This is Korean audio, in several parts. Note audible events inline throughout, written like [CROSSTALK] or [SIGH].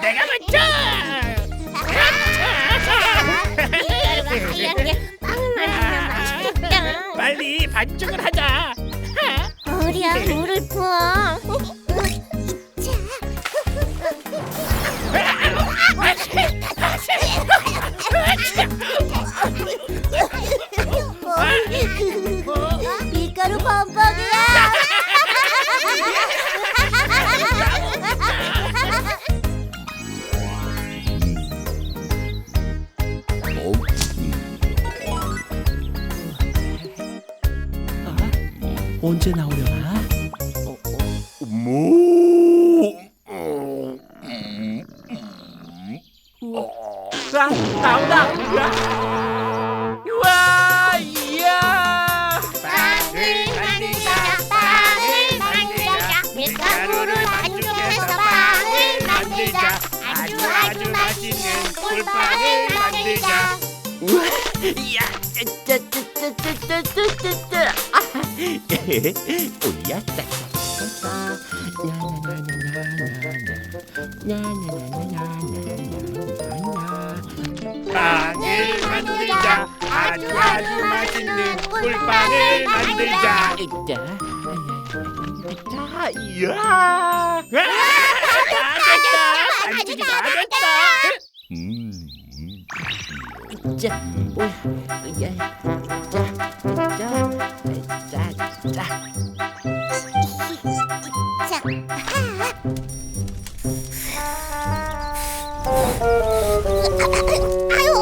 내가 먼저. 빨리 반죽을 언제 나오려나? 무. 아, 나온다! 우와! 우와! 이야! 빵을 만들자 빵을 만들자 밀가루를 반죽해서 빵을 만들자 아주 아주 맛있는 꿀빵을 만들자 우와! 이야! 짜짜짜짜짜짜짜짜! 오야 빵을 만들자 아주 아주 맛있는 꿀빵을 만들자 있다 있다 이야 됐다 반죽이 다 됐다 자 뭐야 야, 자, 자 자, 자. 아유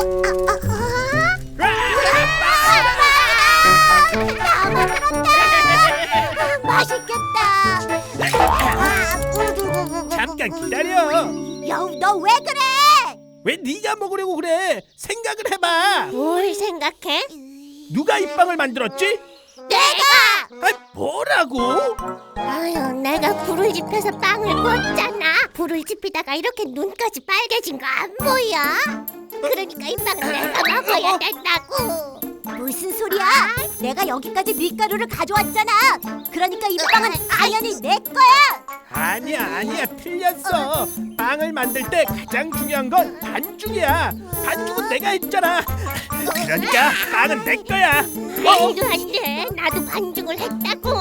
아, 맛있겠다. 잠깐 기다려. 여우 너 왜 그래? 왜 네가 먹으려고 그래? 생각을 해봐. 뭘 생각해? 누가 이 빵을 만들었지? 내가. 아, 뭐라고? 아유, 내가 불을 지펴서 빵을 구웠잖아. 불을 지피다가 이렇게 눈까지 빨개진 거 안 보여? 그러니까 이 빵은 내가 먹어야 된다고. 무슨 소리야? 내가 여기까지 밀가루를 가져왔잖아. 그러니까 이 빵은 당연히 내 거야. 아니야 아니야 틀렸어. 빵을 만들 때 가장 중요한 건 반죽이야. 반죽은 내가 했잖아. 그러니까 빵은 내 거야. 어? 말도 안 돼. 나도 반죽을 했다고.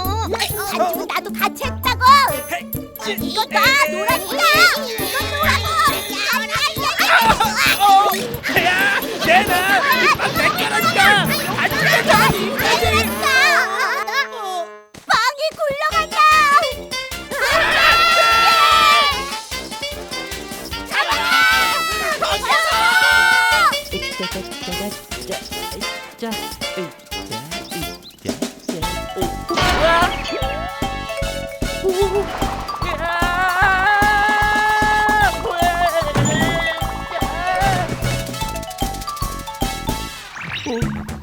반죽은 나도 같이 했다고. 이거 봐. 이거 Oh.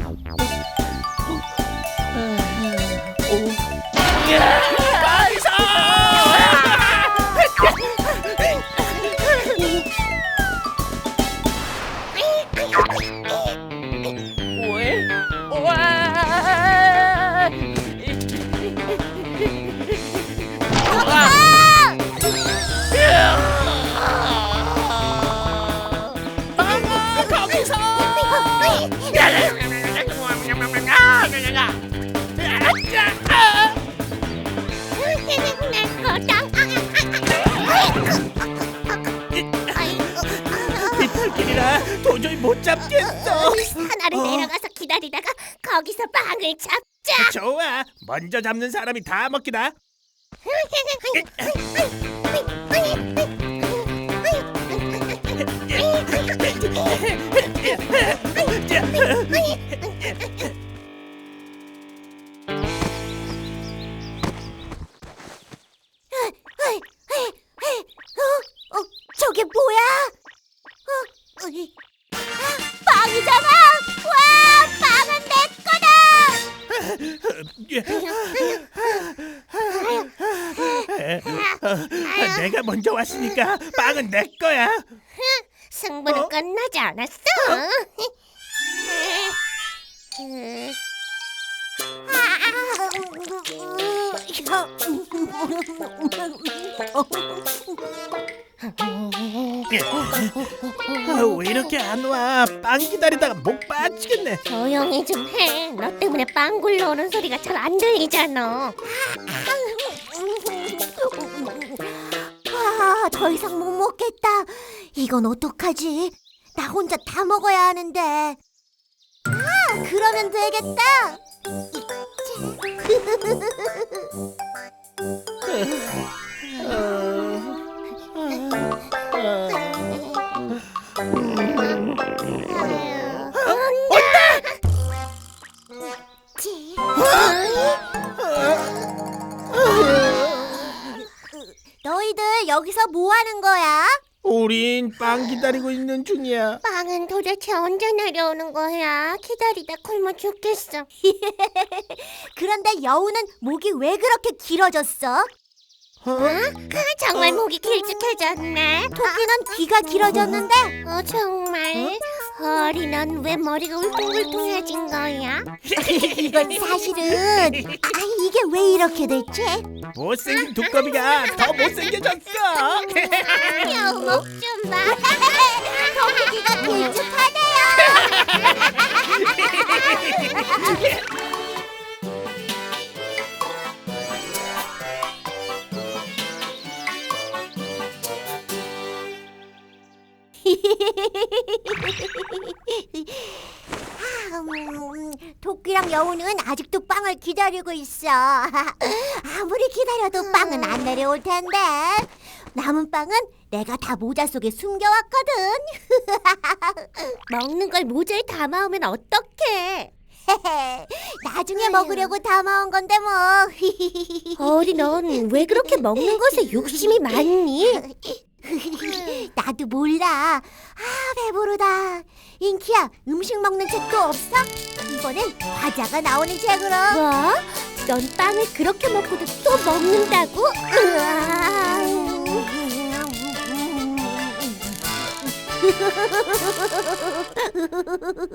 길이라 도저히 못 잡겠어. 하나를 내려가서 기다리다가 거기서 빵을 잡자. 좋아. 먼저 잡는 사람이 다 먹기다. 어, 어, 저게 뭐야? 어, 으이. 아, 빵이잖아! 와, 빵은 내 거다! 내가 먼저 왔으니까 빵은 내 거야. 승부는 어? 끝나지 않았어. 아, 왜 이렇게 안 와? 빵 기다리다가 목 빠지겠네. 조용히 좀 해. 너 때문에 빵 굴러 오는 소리가 잘 안 들리잖아. 아, 더 이상 못 먹겠다. 이건 어떡하지? 나 혼자 다 먹어야 하는데. 아, 그러면 되겠다. 여기서 뭐 하는 거야? 우린 빵 기다리고 있는 중이야. 빵은 도대체 언제 내려오는 거야? 기다리다 굶어 죽겠어. [LAUGHS] 그런데 여우는 목이 왜 그렇게 길어졌어? 어? 정말 목이 길쭉해졌네. 토끼는 귀가 길어졌는데. 어 정말. 허리 넌왜 머리가 울퉁불퉁해진 거야? [LAUGHS] [LAUGHS] 이건 사실은. 왜 이렇게 됐지? 못생긴 두꺼비가 더 못생겨졌어. 목좀 봐. [LAUGHS] 귀가 길쭉하네요. [LAUGHS] 토끼랑 여우는 아직도 빵을 기다리고 있어. [LAUGHS] 아무리 기다려도 빵은 안 내려올 텐데. 남은 빵은 내가 다 모자 속에 숨겨왔거든. [LAUGHS] 먹는 걸 모자에 담아오면 어떡해? [LAUGHS] 나중에 먹으려고 담아온 건데 뭐. 어리 넌 왜 그렇게 먹는 것에 욕심이 많니? 나도 몰라. 아 배부르다. 인키야 음식 먹는 책도 없어? 이번엔 과자가 나오는 책으로. 뭐? 넌 빵을 그렇게 먹고도 또 먹는다고? 으아. [LAUGHS]